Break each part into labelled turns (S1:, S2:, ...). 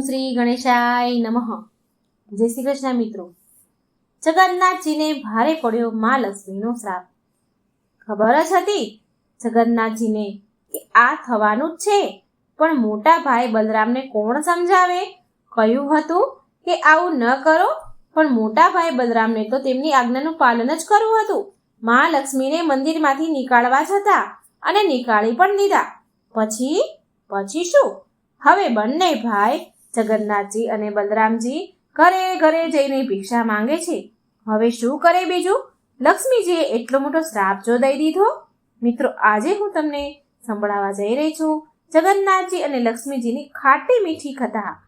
S1: શ્રી ગણેશાય નમઃ. જય શ્રી કૃષ્ણ મિત્રો. જગન્નાથજીને ભારે પડ્યો મા લક્ષ્મીનો શ્રાપ. ખબર જ હતી જગન્નાથજીને કે આ થવાનું જ છે, પણ મોટા ભાઈ બલરામને કોણ સમજાવે? કહ્યું હતું કે આવું ન કરો, પણ મોટા ભાઈ બલરામને તો તેમની આજ્ઞાનું પાલન જ કરવું હતું. મા લક્ષ્મીને મંદિરમાંથી નીકાળવા જતા અને નીકાળી પણ દીધા. પછી? પછી શું? હવે બંને ભાઈ જગન્નાથજી અને બલરામજી ઘરે ઘરે જઈને ભિક્ષા માંગે છે. હવે શું કરે બીજું? લક્ષ્મીજીએ એટલો મોટો શ્રાપ જો દઈ દીધો? મિત્રો, આજે હું તમને સંભળાવવા જઈ રહી છું જગન્નાથજી અને લક્ષ્મીજીની ખાટી મીઠી કથા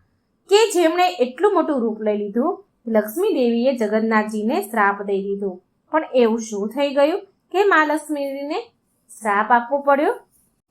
S1: કે જેમણે એટલું મોટું રૂપ લઈ લીધું લક્ષ્મી દેવીએ જગન્નાથજીને શ્રાપ દઈ દીધો. પણ એવું શું થઈ ગયું કે મા લક્ષ્મીને શ્રાપ આપવો પડ્યો?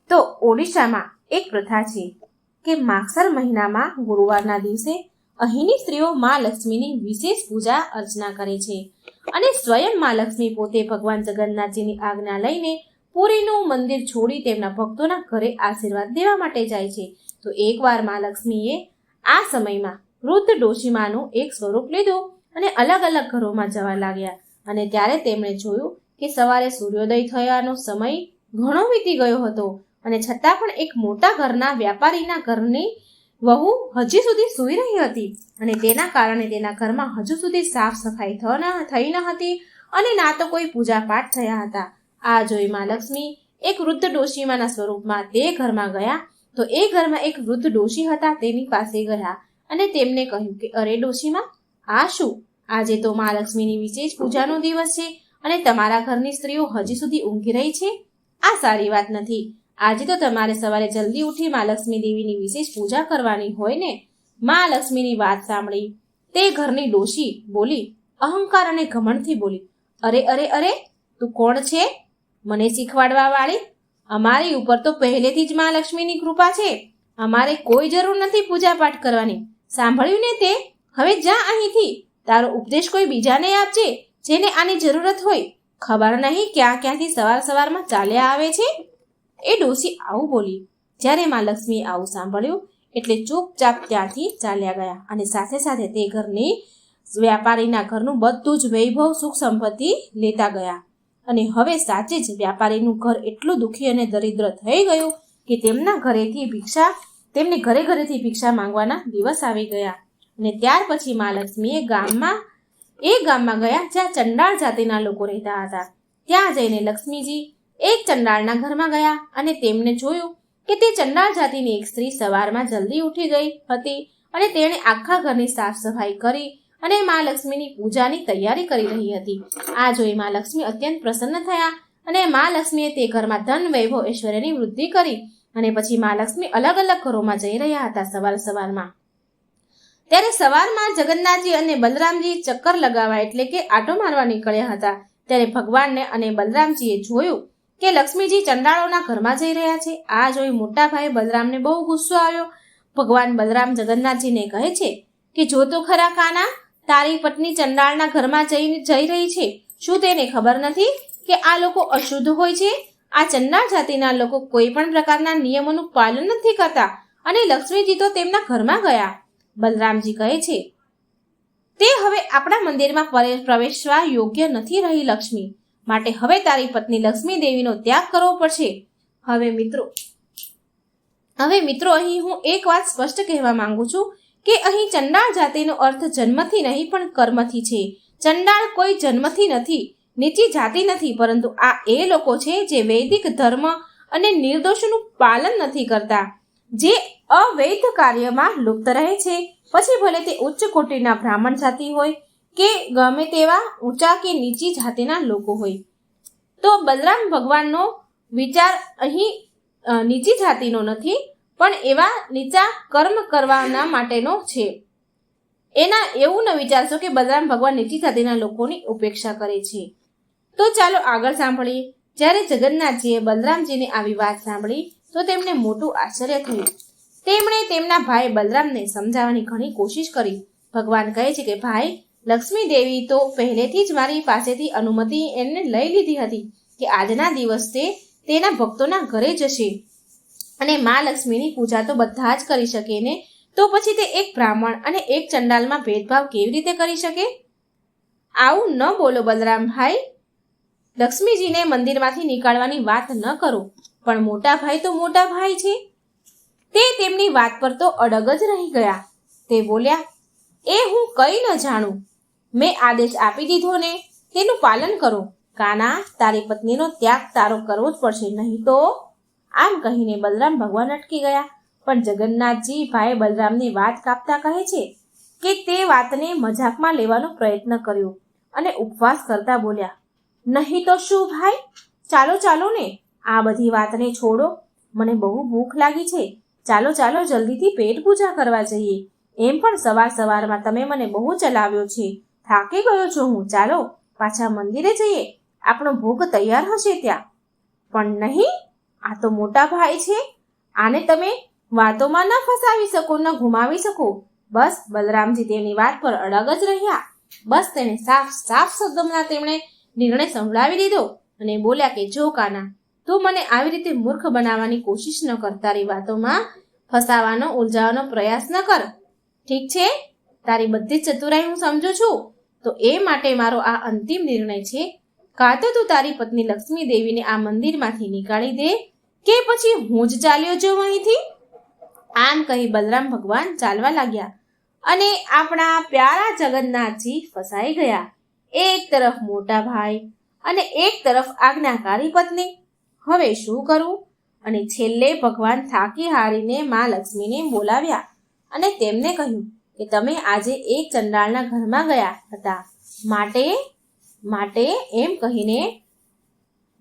S1: તો ઓડિશામાં એક પ્રથા છે. કે માગસર મહિનામાં ગુરુવારના દિવસે અહીંની સ્ત્રીઓ મા લક્ષ્મીની વિશેષ પૂજા અર્ચના કરે છે. અને સ્વયં મા લક્ષ્મી પોતે ભગવાન જગન્નાથજીની આજ્ઞા લઈને પુરીનું મંદિર છોડી તેમના ભક્તોના ઘરે આશીર્વાદ દેવા માટે જાય છે. તો એકવાર મા લક્ષ્મીએ આ સમયમાં વૃદ્ધ ડોશીમાનું એક સ્વરૂપ લીધું અને અલગ અલગ ઘરોમાં જવા લાગ્યા. અને ત્યારે તેમણે જોયું કે સવારે સૂર્યોદય થયાનો સમય ઘણો વીતી ગયો હતો. અને છતાં પણ એક મોટા ઘરના વ્યાપારીના ઘરની વહુ હજી સુધી સૂઈ રહી હતી અને તેના કારણે તેના ઘરમાં હજુ સુધી સાફ સફાઈ થઈ ન હતી અને ના તો કોઈ પૂજા પાઠ થયા હતા. આ જોઈ મા લક્ષ્મી એક વૃદ્ધ ડોશીમાના સ્વરૂપમાં તે ઘરમાં ગયા તો એ ઘરમાં એક વૃદ્ધ ડોશી હતા તેની પાસે ગયા અને તેમને કહ્યું કે, અરે ડોશીમાં, આ શું? આજે તો મા લક્ષ્મીની વિશેષ પૂજાનો દિવસ છે અને તમારા ઘરની સ્ત્રીઓ હજી સુધી ઊંઘી રહી છે? આ સારી વાત નથી. આજે તો તમારે સવારે જલ્દી ઉઠી મા લક્ષ્મી દેવીની વિશેષ પૂજા કરવાની હોય ને? મા લક્ષ્મીની વાત સાંભળી, તે ઘરની ડોશી બોલી, અહંકાર અને ઘમંડથી બોલી, અરે અરે અરે, તું કોણ છે? મને શીખવાડવા વાળી? અમારી ઉપર તો પહેલેથી જ મા લક્ષ્મીની કૃપા છે. અમારે કોઈ જરૂર નથી પૂજા પાઠ કરવાની. સાંભળ્યું ને તે? હવે જા અહીંથી. તારો ઉપદેશ કોઈ બીજાને આપજે, જેને આની જરૂરત હોય. ખબર નહીં ક્યાં ક્યાંથી સવાર સવારમાં ચાલ્યા આવે છે? એ ડોસી આવું બોલી. જ્યારે માં લક્ષ્મીએ આવું સાંભળ્યું, એટલે ચૂપચાપ ત્યાંથી ચાલ્યા ગયા અને સાથે સાથે તે ઘરની વ્યાપારીના ઘરનું બધું જ વૈભવ સુખ સંપત્તિ લેતા ગયા. અને હવે સાચે જ વ્યાપારીનું ઘર એટલું દુઃખી અને દરિદ્ર થઈ ગયું કે તેમના ઘરેથી ભિક્ષા, તેમને ઘરે ઘરેથી ભિક્ષા માંગવાના દિવસ આવી ગયા. અને ત્યાર પછી મા લક્ષ્મીએ ગામમાં, એ ગામમાં ગયા જ્યાં ચંડાળ જાતિના લોકો રહેતા હતા. ત્યાં જઈને લક્ષ્મીજી એક ચંડાળના ઘરમાં ગયા અને તેમને જોયું કે તે ચંડાળ જાતિની એક સ્ત્રી સવારમાં જલ્દી ઉઠી ગઈ હતી અને તેણે આખા ઘરની સાફ સફાઈ કરી અને મા લક્ષ્મીની પૂજાની તૈયારી કરી રહી હતી. આ જોઈ મા લક્ષ્મી અત્યંત પ્રસન્ન થયા અને મા લક્ષ્મીએ તે ઘરમાં ધન, વૈભવ, ઐશ્વર્યની વૃદ્ધિ કરી અને પછી મા લક્ષ્મી અલગ અલગ ઘરોમાં જઈ રહ્યા હતા સવાર સવારમાં. ત્યારે સવારમાં જગન્નાથજી અને બલરામજી ચક્કર લગાવવા એટલે કે આટો મારવા નીકળ્યા હતા. ત્યારે ભગવાનને અને બલરામજીએ જોયું કે લક્ષ્મીજી ચંડાળોના ઘરમાં જઈ રહ્યા છે? આ જોઈ મોટા ભાઈ બલરામને બહુ ગુસ્સો આવ્યો. ભગવાન બલરામ જગન્નાથજીને કહે છે કે, જો તો ખરા કાના, તારી પત્ની ચંડાળના ઘરમાં જઈ જઈ રહી છે. શું તેને ખબર નથી કે આ લોકો અશુદ્ધ હોય છે? આ ચંડાળ જાતિના લોકો કોઈ પણ પ્રકારના નિયમોનું પાલન નથી કરતા અને લક્ષ્મીજી તો તેમના ઘરમાં ગયા. બલરામજી કહે છે, તે હવે આપણા મંદિરમાં પ્રવેશવા યોગ્ય નથી રહી, લક્ષ્મી. માટે હવે તારી પત્ની લક્ષ્મી દેવીનો ત્યાગ કરવો પડશે. હવે મિત્રો હવે મિત્રો, અહીં હું એક વાત સ્પષ્ટ કહેવા માંગુ છું કે અહીં ચંડાળ જાતિનો અર્થ જન્મથી નહીં, પણ કર્મથી છે. ચંડાળ કોઈ જન્મથી નથી, નીચી જાતિ નથી, પરંતુ આ એ લોકો છે જે વૈદિક ધર્મ અને નિર્દોષોનું પાલન નથી કરતા, જે અવૈધ કાર્યમાં લુપ્ત રહે છે. પછી ભલે તે ઉચ્ચ કોટીના બ્રાહ્મણ જાતિ હોય કે ગમે તેવા ઊંચા કે નીચી જાતિના લોકો હોય. તો બલરામ ભગવાનનો વિચાર અહીં નીચી જાતિનો નથી, પણ એવા નીચા કર્મ કરવાના માટેનો છે. એના એવું ન વિચારશો કે બલરામ ભગવાન નીચી જાતિના લોકોની ઉપેક્ષા કરે છે. તો ચાલો આગળ સાંભળીએ. જ્યારે જગન્નાથજીએ બલરામજીની આવી વાત સાંભળી, તો તેમને મોટું આશ્ચર્ય થયું. તેમણે તેમના ભાઈ બલરામને સમજાવવાની ઘણી કોશિશ કરી. ભગવાન કહે છે કે, ભાઈ લક્ષ્મી દેવી તો પહેલેથી જ મારી પાસેથી અનુમતિ એને લઈ લીધી હતી કે આજના દિવસે તેના ભક્તોના ઘરે જશે. અને મા લક્ષ્મીની પૂજા તો બધા જ કરી શકે ને? તો પછી તે એક બ્રાહ્મણ અને એક ચંડાલમાં ભેદભાવ કેવી રીતે કરી શકે? આવું ન બોલો બલરામભાઈ. લક્ષ્મીજીને મંદિરમાંથી નીકાળવાની વાત ન કરો, પણ મોટા ભાઈ તો મોટા ભાઈ છે. તે તેમની વાત પર તો અડગ જ રહી ગયા. તે બોલ્યા, એ હું કઈ ન જાણું. મેં આદેશ આપી દીધો ને તેનું પાલન કરો. કાના, તારી પત્નીનો ત્યાગ તારો કરવો જ પડશે, નહીં તો? આમ કહીને બલરામ ભગવાન અટકી ગયા. પણ જગન્નાથજી ભાઈ બલરામની વાત કાપતા કહે છે કે તે વાતને મજાકમાં લેવાનો પ્રયત્ન કર્યો અને ઉપવાસ કરતા બોલ્યા, નહીં તો શું ભાઈ? ચાલો ચાલો ને, આ બધી વાતને છોડો. મને બહુ ભૂખ લાગી છે. ચાલો ચાલો, જલ્દીથી પેટ પૂજા કરવા જઈએ. એમ પણ સવાર સવારમાં તમે મને બહુ ચલાવ્યો છે. થાકી ગયો છું હું. ચાલો પાછા મંદિરે જઈએ. આપણો ભોગ તૈયાર હશે ત્યાં. પણ નહીં, આ તો મોટા ભાઈ છે. આને તમે વાતોમાં ન ફસાવી શકો, ન ગુમાવી શકો. બસ બલરામજી તેની વાત પર અડગ જ રહ્યા. બસ તેને સાફ સાફ શબ્દોમાં તેમણે નિર્ણય સંભળાવી દીધો અને બોલ્યા કે, જો કાના, તું મને આવી રીતે મૂર્ખ બનાવવાની કોશિશ ન કર. તારી વાતોમાં ફસાવાનો ઉલઝાવવાનો પ્રયાસ ન કર. ઠીક છે, તારી બધી જ ચતુરાઈ હું સમજુ છું. તો એ માટે મારો આ અંતિમ નિર્ણય છે, કાં તો તું તારી પત્ની લક્ષ્મી દેવીને આ મંદિરમાંથી નીકાળી દે કે પછી હું જ ચાલ્યો જાઉં અહીંથી? આમ કહી બલરામ ભગવાન ચાલવા લાગ્યા અને આપણા પ્યારા જગન્નાથજી ફસાઈ ગયા. એક તરફ મોટા ભાઈ અને એક તરફ આજ્ઞાકારી પત્ની. હવે શું કરવું અને છેલ્લે ભગવાન થાકી હારીને મા લક્ષ્મીને બોલાવ્યા અને તેમને કહ્યું કે તમે આજે એક ચંડાળના ઘરમાં ગયા હતા. માટે માટે એમ કહીને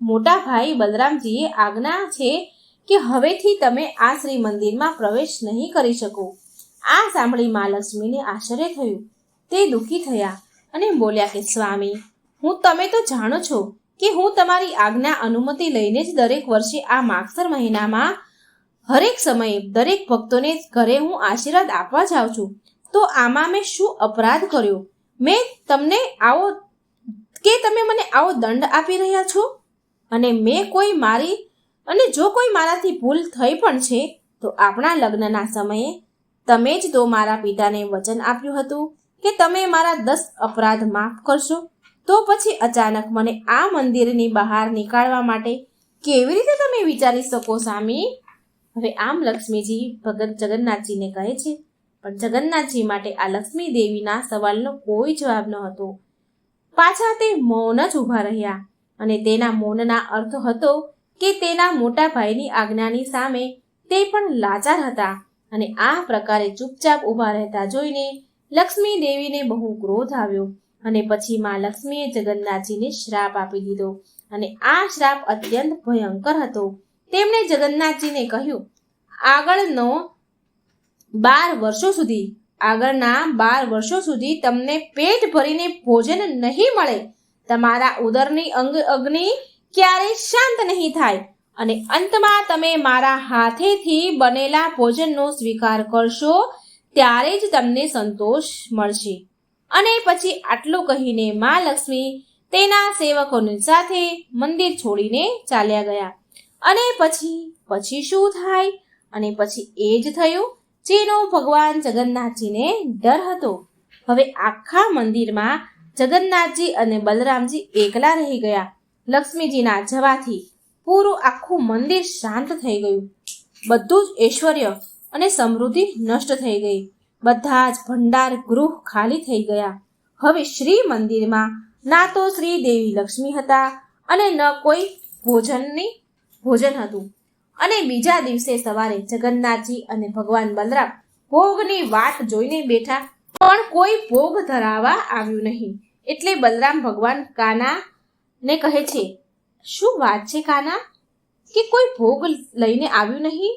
S1: મોટા ભાઈ બલરામજીએ આજ્ઞા છે કે હવેથી તમે આ શ્રી મંદિરમાં પ્રવેશ નહીં કરી શકો. આ સાંભળી મા લક્ષ્મીને આશ્ચર્ય થયું. તે દુઃખી થયા અને બોલ્યા કે, સ્વામી, હું તમે તો જાણો છો કે હું તમારી આજ્ઞા અનુમતિ લઈને જ દરેક વર્ષે આ માગસર મહિનામાં હરેક સમયે દરેક ભક્તોને ઘરે હું આશીર્વાદ આપવા જાઉં છું. તો આમાં મેં શું અપરાધ કર્યો? મેં તમને આવો, કે તમે મને આવો દંડ આપી રહ્યા છો? અને મેં કોઈ મારી, અને જો કોઈ મારાથી ભૂલ થઈ પણ છે, તો આપણા લગ્નના સમયે તમે જ તો મારા પિતાને વચન આપ્યું હતું કે તમે મારા દસ અપરાધ માફ કરશો. તો પછી અચાનક મને આ મંદિરની બહાર નીકાળવા માટે કેવી રીતે તમે વિચારી શકો, સ્વામી? હવે આમ લક્ષ્મીજી ભગત જગન્નાથજીને કહે છે પણ જગન્નાથજી માટે આ લક્ષ્મી દેવીના સવાલનો કોઈ જવાબ ન હતો. પાછા તે મૌન જ ઊભા રહ્યા અને તેના મૌનના અર્થ હતો કે તેના મોટા ભાઈની આજ્ઞાની સામે તે પણ લાચાર હતા અને આ પ્રકારે ચૂપચાપ ઊભા રહેતા જોઈને લક્ષ્મી દેવીને બહુ ક્રોધ આવ્યો અને પછી માં લક્ષ્મીએ જગન્નાથજીને શ્રાપ આપી દીધો અને આ શ્રાપ અત્યંત ભયંકર હતો. તેમણે જગન્નાથજીને કહ્યું આગળનો બાર વર્ષો સુધી. આગળના બાર વર્ષો સુધી તમને પેટ ભરીને ભોજન નહીં મળે. તમારા ઉદરની અંગ અગ્નિ ક્યારેય શાંત નહીં થાય. અને અંતમાં તમે મારા હાથેથી બનેલા ભોજનનો સ્વીકાર કરશો, ત્યારે જ તમને સંતોષ મળશે. અને પછી આટલું કહીને મા લક્ષ્મી તેના સેવકોની સાથે મંદિર છોડીને ચાલ્યા ગયા. અને પછી પછી શું થાય? અને પછી એ જ થયું? જેનો ભગવાન જગન્નાથજીને ડર હતો. હવે આખા મંદિરમાં જગન્નાથજી અને બલરામજી એકલા રહી ગયા. લક્ષ્મીજીના જવાથી પૂરું આખું મંદિર શાંત થઈ ગયું. બધું જ ઐશ્વર્ય અને સમૃદ્ધિ નષ્ટ થઈ ગઈ. બધા જ ભંડાર ગૃહ ખાલી થઈ ગયા. હવે શ્રી મંદિરમાં ના તો શ્રી દેવી લક્ષ્મી હતા અને ન કોઈ ભોજનની ભોજન હતું. અને બીજા દિવસે સવારે જગન્નાથજી અને ભગવાન બલરામ ભોગની વાટ જોઈને બેઠા. પણ કોઈ ભોગ ધરાવવા આવ્યું નહીં. એટલે બલરામ ભગવાન કાના ને કહે છે, શું વાત છે કાના? કે કોઈ ભોગ લઈને આવ્યું નહીં?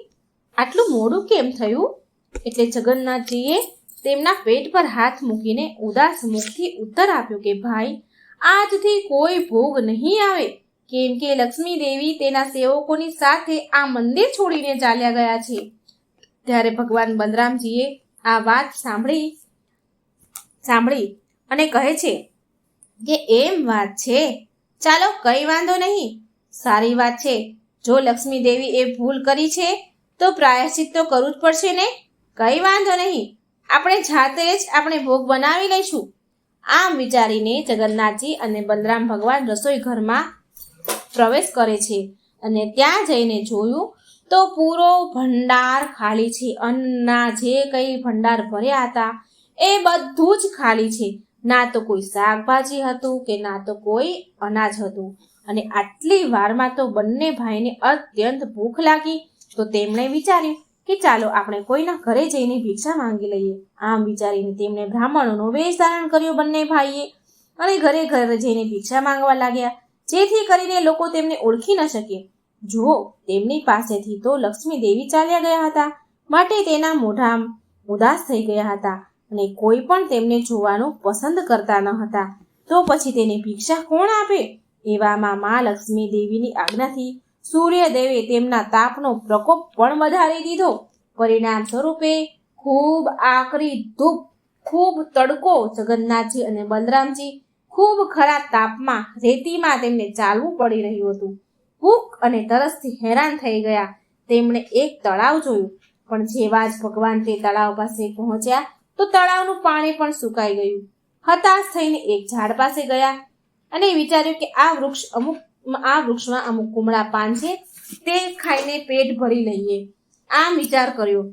S1: આટલું મોડું કેમ થયું? એટલે જગન્નાથજીએ તેમના પેટ પર હાથ મૂકીને ઉદાસ મુખથી ઉત્તર આપ્યો કે, ભાઈ, આજથી કોઈ ભોગ નહીં આવે. કેમ કે લક્ષ્મી દેવી તેના સેવકોની સાથે આ મંદિર છોડીને ચાલ્યા ગયા છે. ત્યારે ભગવાન બલરામજીએ આ વાત સાંભળી સાંભળી અને કહે છે કે એમ વાત છે. ચાલો કઈ વાંધો નહીં. સારી વાત છે. જો લક્ષ્મી દેવી એ ભૂલ કરી છે, તો પ્રાયશ્ચિત તો કરવું જ પડશે ને? કઈ વાંધો નહીં. આપણે જાતે જ આપણે ભોગ બનાવી લઈશું. આમ વિચારીને જગન્નાથજી અને બલરામ ભગવાન રસોઈ ઘરમાં પ્રવેશ કરે છે અને ત્યાં જઈને જોયું તો પૂરો ભંડાર ખાલી છે. અન્નના જે કંઈ ભંડાર ભર્યા હતા એ બધું જ ખાલી છે. ના તો કોઈ શાકભાજી હતું કે ના તો કોઈ અનાજ હતું. અને આટલી વારમાં તો બંને ભાઈને અત્યંત ભૂખ લાગી. તો તેમણે વિચાર્યું કે ચાલો આપણે કોઈના ઘરે જઈને ભિક્ષા માંગી લઈએ. આમ વિચારીને તેમણે બ્રાહ્મણોનો વેશ ધારણ કર્યો બંને ભાઈએ. અને ઘરે ઘરે જઈને ભિક્ષા માંગવા લાગ્યા. જેથી કરીને લોકો તેમને ઓળખી ન શકે. જુઓ, તેમની પાસેથી તો લક્ષ્મી દેવી ચાલ્યા ગયા હતા. માટે તેના મોઢા ઉદાસ થઈ ગયા હતા અને કોઈ પણ તેમને જોવાનું પસંદ કરતા ન હતા. તો પછી તેને ભિક્ષા કોણ આપે? એવામાં મા લક્ષ્મી દેવીની આજ્ઞાથી સૂર્યદેવે તેમના તાપનો પ્રકોપ પણ વધારી દીધો. પરિણામ સ્વરૂપે ખૂબ આકરી ધૂપ, ખૂબ તડકો જગન્નાથજી અને બલરામજી ખૂબ ખરા તાપમાં રેતીમાં તેમને ચાલવું પડી રહ્યું હતું. ભૂખ અને તરસથી હેરાન થઈ ગયા. તેમણે એક તળાવ જોયું. પણ જેવા જ ભગવાન તે તળાવ પાસે પહોંચ્યા, તો તળાવનું પાણી પણ સુકાઈ ગયું. હતાશ થઈને એક ઝાડ પાસે ગયા અને વિચાર્યું કે આ વૃક્ષ અમુક, આ વૃક્ષમાં અમુક કુમળા પાન છે, તે ખાઈને પેટ ભરી લઈએ. આમ વિચાર કર્યો.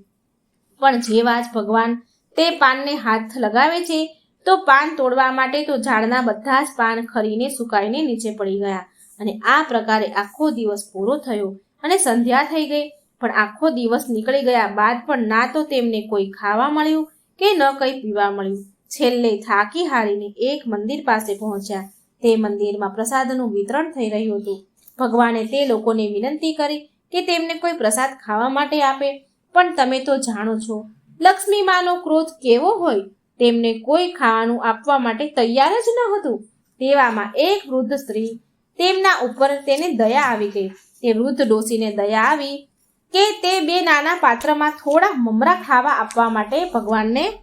S1: પણ જેવા જ ભગવાન તે પાનને હાથ લગાવે છે તો પાન તોડવા માટે તો ઝાડના બધા જ પાન ખરીને સુકાઈને નીચે પડી ગયા. અને આ પ્રકારે આખો દિવસ પૂરો થયો અને સંધ્યા થઈ ગઈ. પણ આખો દિવસ નીકળી ગયા બાદ પણ ના તો તેમને કોઈ ખાવા મળ્યું કે ન કંઈ પીવા મળ્યું. છેલ્લે થાકી હારીને એક મંદિર પાસે પહોંચ્યા. તે મંદિરમાં પ્રસાદનું વિતરણ થઈ રહ્યું હતું. ભગવાને તે લોકોને વિનંતી કરી કે તેમને કોઈ પ્રસાદ ખાવા માટે આપે. પણ તમે તો જાણો છો લક્ષ્મી માનો ક્રોધ કેવો હોય? તેમને કોઈ ખાવાનું આપવા માટે તૈયાર જ ન હતું. તેવામાં એક વૃદ્ધ સ્ત્રી તેમના ઉપર તેને દયા આવી ગઈ. તે વૃદ્ધ ડોસીને દયા આવી કે તે બે નાના પાત્રમાં થોડા મમરા ખાવા આપવા માટે ભગવાનને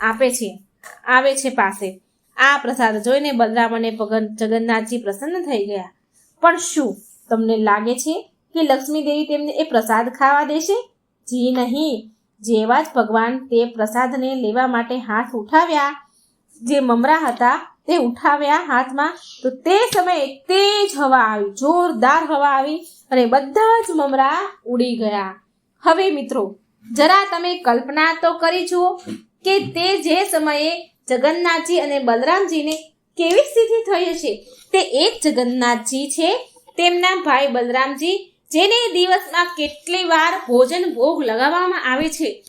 S1: આપે છે. આવે છે પાસે. આ પ્રસાદ જોઈને બલરામ અને જગન્નાથજી પ્રસન્ન થઈ ગયા. પણ શું તમને લાગે છે કે લક્ષ્મીદેવી તેમને એ પ્રસાદ ખાવા દેશે? જી નહીં. જેવા જ ભગવાન તે પ્રસાદને લેવા માટે હાથ ઉઠાવ્યા. જે મમરા હતા, તે ઉઠાવ્યા હાથમાં. તો તે સમયે તેજ હવા આવી, જોરદાર હવા આવી અને બધા જ મમરા ઉડી ગયા. હવે મિત્રો, જરા તમે કલ્પના તો કરી જુઓ કે તે જે સમયે જગન્નાથજી અને બલરામજીને કેવી સ્થિતિ થઈ હશે. તે એક જગન્નાથજી છે, તેમના ભાઈ બલરામજી જેને દિવસમાં કેટલી વાર ભોજન ભોગ લગાવવામાં આવે છે.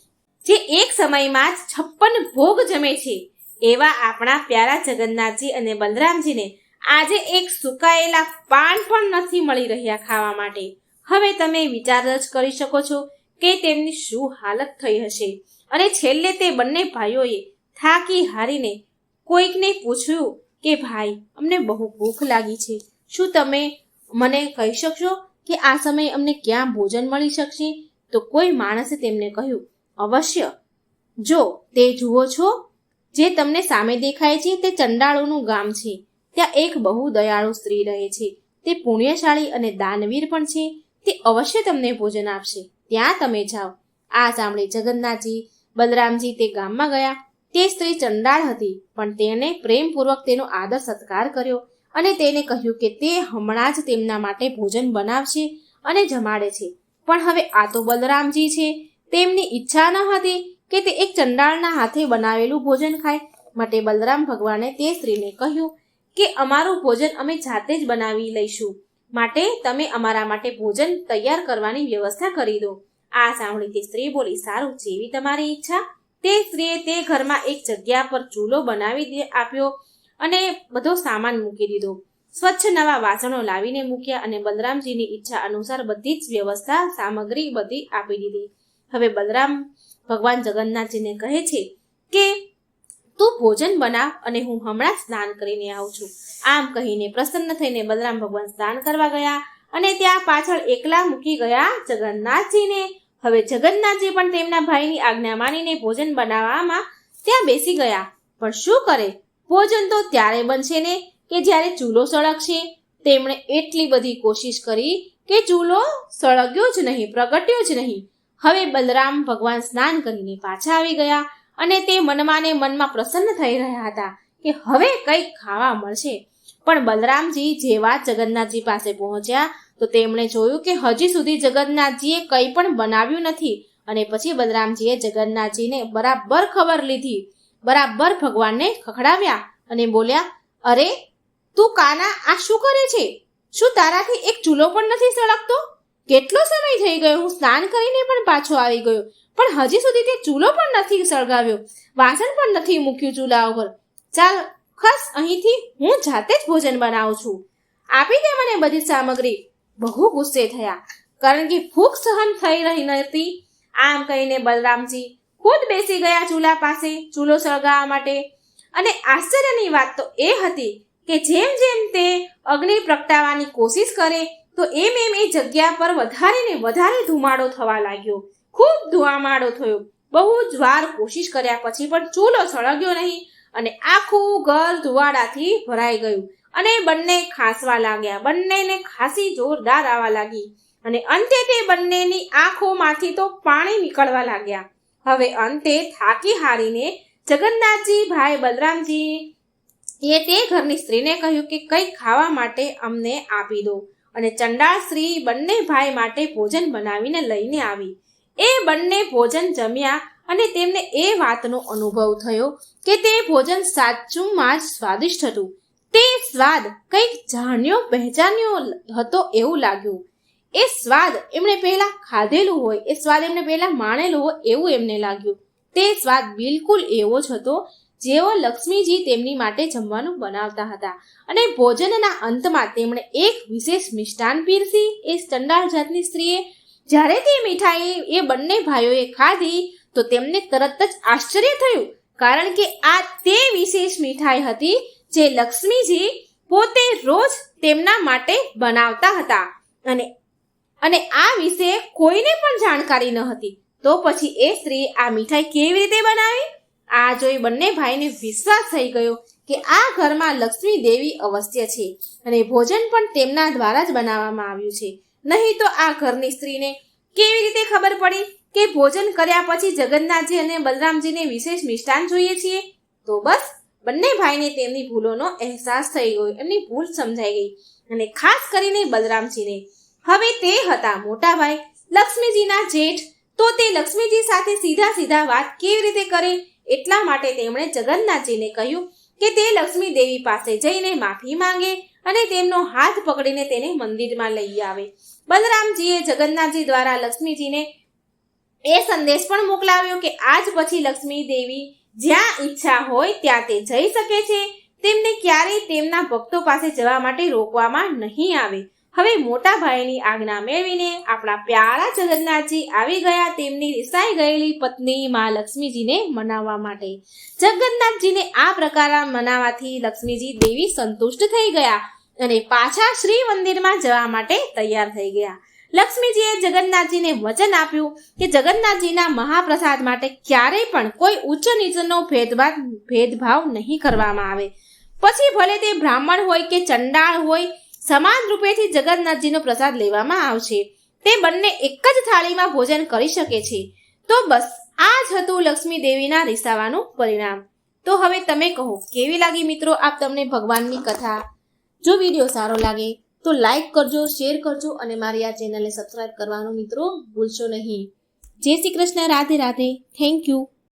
S1: જે એક સમયમાં જ છપ્પન ભોગ જમે છે. એવા આપણા પ્યારા જગન્નાથજી અને બલરામજીને આજે એક સુકાયેલા પાન પણ નથી મળી રહ્યા ખાવા માટે. હવે તમે વિચાર જ કરી શકો છો કે તેમની શું હાલત થઈ હશે. અને છેલ્લે તે બંને ભાઈઓએ થાકી હારીને કોઈકને પૂછ્યું કે, ભાઈ, અમને બહુ ભૂખ લાગી છે. શું તમે મને કહી શકશો કે આ સમયે અમને ક્યાં ભોજન મળી શકશે? તો કોઈ માણસે તેમને કહ્યું, અવશ્ય. જો તે જુઓ છો, જે તમને સામે દેખાય છે તે ચંડાળોનું ગામ છે. ત્યાં એક બહુ દયાળુ સ્ત્રી રહે છે. તે પુણ્યશાળી અને દાનવીર પણ છે. તે અવશ્ય તમને ભોજન આપશે. ત્યાં તમે જાઓ. આ સાંભળી જગન્નાથજી, બલરામજી તે ગામમાં ગયા. તે સ્ત્રી ચંડાળ હતી, પણ તેણે પ્રેમપૂર્વક તેનો આદર સત્કાર કર્યો. અને તેને કહ્યું કે તે હમણાં જ તેમના માટે ભોજન બનાવશે અને જમાડે છે. પણ હવે આ તો બલરામજી છે. તેમની ઈચ્છા ન હતી કે તે એક ચંડાળના હાથે બનાવેલું ભોજન ખાય. માટે બલરામ ભગવાને તે સ્ત્રીને કહ્યું કે અમારું ભોજન અમે જાતે જ બનાવી લઈશું. માટે તમે અમારા માટે ભોજન તૈયાર કરવાની વ્યવસ્થા કરી દો. આ સાંભળી તે સ્ત્રી બોલી, સારું, જેવી તમારી ઈચ્છા. તે સ્ત્રીએ તે ઘરમાં એક જગ્યા પર ચૂલો બનાવી આપ્યો. અને બધો સામાન મૂકી દીધો. સ્વચ્છ નવા વાસણો લાવીને મૂક્યા અને બલરામજીની ઈચ્છા અનુસાર બધી જ વ્યવસ્થા, સામગ્રી બધી આપી દીધી. હવે બલરામ ભગવાન જગન્નાથજીને કહે છે કે, તું ભોજન બનાવ અને હું હમણાં સ્નાન કરીને આવું છું. આમ કહીને પ્રસન્ન થઈને બલરામ ભગવાન સ્નાન કરવા ગયા અને ત્યાં પાછળ એકલા મૂકી ગયા જગન્નાથજીને. હવે જગન્નાથજી પણ તેમના ભાઈની આજ્ઞા માનીને ભોજન બનાવવામાં ત્યાં બેસી ગયા. પણ શું કરે? ભોજન તો ત્યારે બનશે ને કે જ્યારે ચૂલો સળગશે? તેમણે એટલી બધી કોશિશ કરી કે ચૂલો સળગ્યો જ નહીં, પ્રગટ્યો જ નહીં. હવે બલરામ ભગવાન સ્નાન કરીને પાછા આવી ગયા અને તે મનમાં ને મનમાં પ્રસન્ન થઈ રહ્યા હતા કે હવે કંઈક ખાવા મળશે. પણ બલરામજી જેવા જગન્નાથજી પાસે પહોંચ્યા તો તેમણે જોયું કે હજી સુધી જગન્નાથજીએ કંઈ પણ બનાવ્યું નથી અને પછી બલરામજીએ જગન્નાથજીને બરાબર ખબર લીધી બરાબર ભગવાનને ખખડાવ્યા અને બોલ્યા, અરે, તું કાના, આ શું કરે છે? શું તારાથી એક ચૂલો પણ નથી સળગતો? કેટલો સમય થઈ ગયો હું સ્નાન કરીને પણ પાછો આવી ગયો, પણ હજી સુધી તે ચૂલો પણ નથી સળગાવ્યો, વાસણ પણ નથી મૂક્યું ચૂલા ઉપર. ચાલ, ખસ, અહીંથી હું જાતે જ ભોજન બનાવું છું. આપી દે મને બધી સામગ્રી. બહુ ગુસ્સે થયા, કારણ કે ભૂખ સહન થઈ રહી નથી આમ કહીને બલરામજી ખુદ બેસી ગયા ચૂલા પાસે, ચૂલો સળગાવવા માટે. અને આશ્ચર્યની વાત તો એ હતી કે જેમ જેમ તે અગ્નિ પ્રગટાવવાની કોશિશ કરે, તો એમ એમ એ જગ્યા પર વધારે ને વધારે ધુમાડો થવા લાગ્યો. ખૂબ ધુમાડો થયો. બહુ જ વાર કોશિશ કર્યા પછી પણ ચૂલો સળગ્યો નહીં અને આખું ઘર ધુવાડાથી ભરાઈ ગયું. અને બંને ખાસવા લાગ્યા. બંનેને ખાસી જોરદાર આવવા લાગી. અને અંતે તે બંનેની આંખોમાંથી તો પાણી નીકળવા લાગ્યા. હવે અંતે થાકી હારીને જગન્નાથજી, ભાઈ બલરામજી, એ તે ઘરની સ્ત્રીને કહ્યું કે કંઈક ખાવા માટે અમને આપી દો. અને ચંડાળ સ્ત્રી બંને ભાઈ માટે ભોજન બનાવીને લઈને આવી. એ બંને ભોજન જમ્યા અને તેમને એ વાતનો અનુભવ થયો કે તે ભોજન સાચુંમાં જ સ્વાદિષ્ટ હતું. તે સ્વાદ કંઈક જાણ્યો પહેચાન્યો હતો એવું લાગ્યું. એ સ્વાદ એમણે પહેલા ખાધેલું હોય, એ સ્વાદ એમણે પહેલા માણેલું હોય એવું એમને લાગ્યું. તે સ્વાદ બિલકુલ એવો જ હતો જેવો લક્ષ્મીજી તેમની માટે જમવાનું બનાવતા હતા. અને ભોજનના અંતમાં તેમણે એક વિશેષ મિષ્ટાન પીરસી, એ સ્ટંડાળ જાતની સ્ત્રીએ. જ્યારે તે મીઠાઈ એ બંને ભાઈઓએ ખાધી, તો તેમને તરત જ આશ્ચર્ય થયું, કારણ કે આ તે વિશેષ મીઠાઈ હતી જે લક્ષ્મીજી પોતે રોજ તેમના માટે બનાવતા હતા. અને અને આ વિશે કોઈને પણ જાણકારી ન હતી. તો પછી એ સ્ત્રી આ મીઠાઈ કેવી રીતે બનાવી? આ જોઈ બંને ભાઈને વિશ્વાસ થઈ ગયો કે આ ઘરમાં લક્ષ્મી દેવી અવશ્ય છે અને ભોજન પણ તેમના દ્વારા જ બનાવવામાં આવ્યું છે. નહીં તો આ ઘરની સ્ત્રીને કેવી રીતે ખબર પડી કે ભોજન કર્યા પછી જગન્નાથજી અને બલરામજીને વિશેષ મિષ્ટાન જોઈએ છીએ? તો બસ, બંને ભાઈને તેમની ભૂલોનો અહેસાસ થઈ ગયો, એમની ભૂલ સમજાઈ ગઈ અને ખાસ કરીને બલરામજીને. હવે તે હતા મોટા ભાઈ લક્ષ્મીજીના જેઠ. તો તે લક્ષ્મીજી સાથે સીધા સીધા વાત કેવી રીતે કરે? એટલા માટે તેમણે જગન્નાથજીને કહ્યું કે તે લક્ષ્મી દેવી પાસે જઈને માફી માંગે અને તેમનો હાથ પકડીને તેને મંદિરમાં લઈ આવે. બલરામજીએ જગન્નાથજી દ્વારા લક્ષ્મીજીને એ સંદેશ પણ મોકલાવ્યો કે આજ પછી લક્ષ્મી દેવી જ્યાં ઈચ્છા હોય ત્યાં તે જઈ શકે છે. તેમને ક્યારેય તેમના ભક્તો પાસે જવા માટે રોકવામાં નહીં આવે. હવે મોટા ભાઈની આજ્ઞા મેળવીને આપણા પ્યારા જગન્નાથજી આવી ગયા તેમની રિસાઈ ગયેલી પત્ની માં લક્ષ્મીજીને મનાવવા માટે. જગન્નાથજીને આ પ્રકાર મનાવવાથી લક્ષ્મીજી દેવી સંતુષ્ટ થઈ ગયા અને પાછા શ્રી મંદિરમાં જવા માટે તૈયાર થઈ ગયા. લક્ષ્મીજીએ જગન્નાથજીને વચન આપ્યું કે જગન્નાથજીના મહાપ્રસાદ માટે ક્યારેય પણ કોઈ ઉચ્ચ નીચનો ભેદભાવ ભેદભાવ નહીં કરવામાં આવે. પછી ભલે તે બ્રાહ્મણ હોય કે ચંડાળ હોય સમાન રૂપેથી જગન્નાથજીનો પ્રસાદ લેવામાં આવશે. તે બંને એક જ થાળીમાં ભોજન કરી શકે છે. તો બસ, આ જ હતું લક્ષ્મી દેવીના રિસાવાનું પરિણામ. તો હવે તમે કહો, કેવી લાગી મિત્રો આપ તમને ભગવાનની કથા? જો વીડિયો સારો લાગે, તો લાઈક કરજો, શેર કરજો અને મારી આ ચેનલને સબસ્ક્રાઈબ કરવાનું મિત્રો ભૂલશો નહીં. જય શ્રી કૃષ્ણ, રાધે રાધે. Thank you.